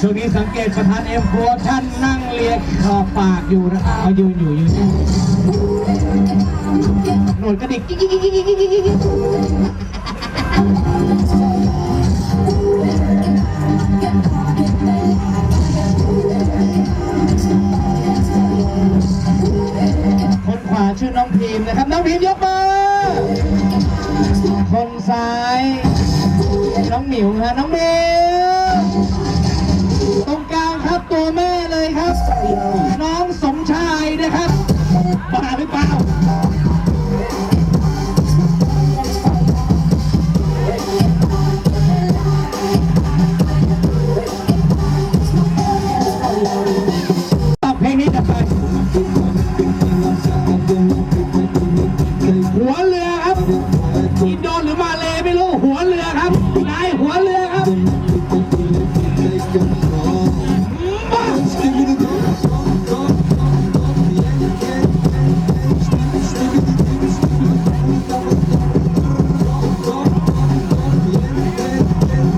ช่วงนี้สังเกตประธานเอ็มโฟท่านนั่งเลียขอบปากอยู่นะครับเขายืนอยู่ยืนหนวดก็ดิก มิวฮะน้องหมิวตรงกลางครับตัวแม่เลยครับ น้องสมชายนะครับบ้าหรือเปล่า ไอ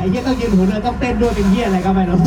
้เหี้ยต้องยืนหัวเรือต้องเต้นด้วยเป็นเหี้ยอะไรก็ไม่รู้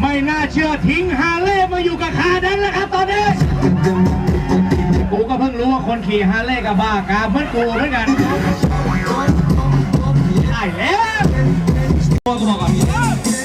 ไม่น่าเชื่อทิ้งฮาร์เลย์มาอยู่กับคานั้นแล้วครับตอนนี้ กูก็เพิ่งรู้ว่าคนขี่ฮาร์เลย์กับบ้ากาเหมือนกูเหมือนกันได้แล้วตัวกูบอกก่อน